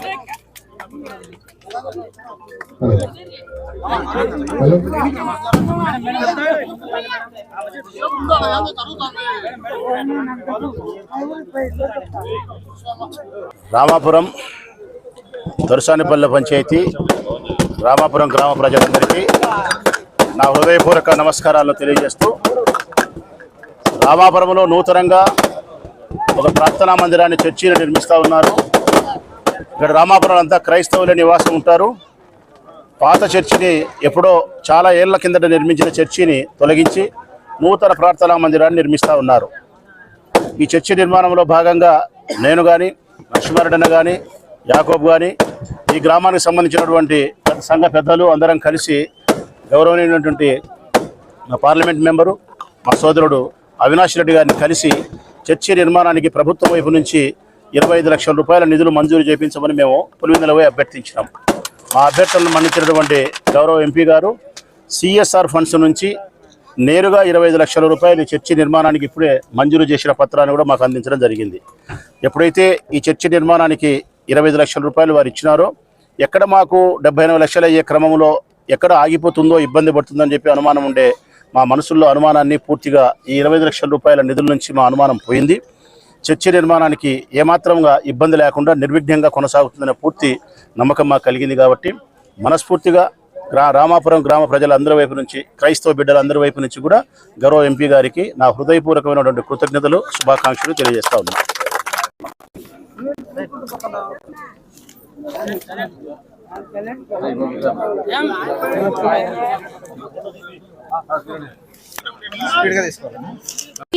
Hello Ramapuram Dorasanipalle పంచాయతీ రామాపురం గ్రామ ప్రజలందరికీ నా హృదయపూర్వక నమస్కారాలు తెలియజేస్తూ రామాపురంలో నూతనంగా ఒక ప్రార్థనా మందిరాన్ని చర్చిని నిర్మిస్తూ ఉన్నారు. ఇక్కడ రామాపురం అంతా క్రైస్తవులే నివాసం ఉంటారు. పాత చర్చిని ఎప్పుడో చాలా ఏళ్ళ కిందట నిర్మించిన చర్చిని తొలగించి నూతన ప్రార్థనా మందిరాన్ని నిర్మిస్తూ ఉన్నారు. ఈ చర్చి నిర్మాణంలో భాగంగా నేను కానీ లక్ష్మారెడ్డి కానీ యాకోబ్ కానీ ఈ గ్రామానికి సంబంధించినటువంటి సంఘ పెద్దలు అందరం కలిసి గౌరవనీయమైనటువంటి మా పార్లమెంట్ మెంబరు మా సోదరుడు అవినాష్ రెడ్డి గారిని కలిసి చర్చి నిర్మాణానికి ప్రభుత్వం వైపు నుంచి ఇరవై ఐదు లక్షల రూపాయల నిధులు మంజూరు చేయించమని మేము పులివెందుల అభ్యర్థించినాం. మా అభ్యర్థులను మన్నించినటువంటి గౌరవ ఎంపీ గారు సిఎస్ఆర్ ఫండ్స్ నుంచి నేరుగా ఇరవై లక్షల రూపాయలు చర్చి నిర్మాణానికి ఇప్పుడే మంజూరు చేసిన పత్రాన్ని కూడా మాకు అందించడం జరిగింది. ఎప్పుడైతే ఈ చర్చి నిర్మాణానికి ఇరవై లక్షల రూపాయలు వారు ఇచ్చినారో ఎక్కడ మాకు డెబ్బై ఎనభై లక్షలు అయ్యే క్రమంలో ఎక్కడ ఆగిపోతుందో ఇబ్బంది పడుతుందని చెప్పి అనుమానం ఉండే మా మనసుల్లో అనుమానాన్ని పూర్తిగా ఈ ఇరవై లక్షల రూపాయల నిధుల నుంచి మా అనుమానం పోయింది. చర్చి నిర్మాణానికి ఏమాత్రంగా ఇబ్బంది లేకుండా నిర్విఘ్నంగా కొనసాగుతుందనే పూర్తి నమ్మకం మాకు కలిగింది కాబట్టి మనస్ఫూర్తిగా గ్రా రామాపురం గ్రామ ప్రజలందరి వైపు నుంచి క్రైస్తవ బిడ్డలందరి వైపు నుంచి కూడా గౌరవ ఎంపీ గారికి నా హృదయపూర్వకమైనటువంటి కృతజ్ఞతలు శుభాకాంక్షలు తెలియజేస్తా ఉన్నాను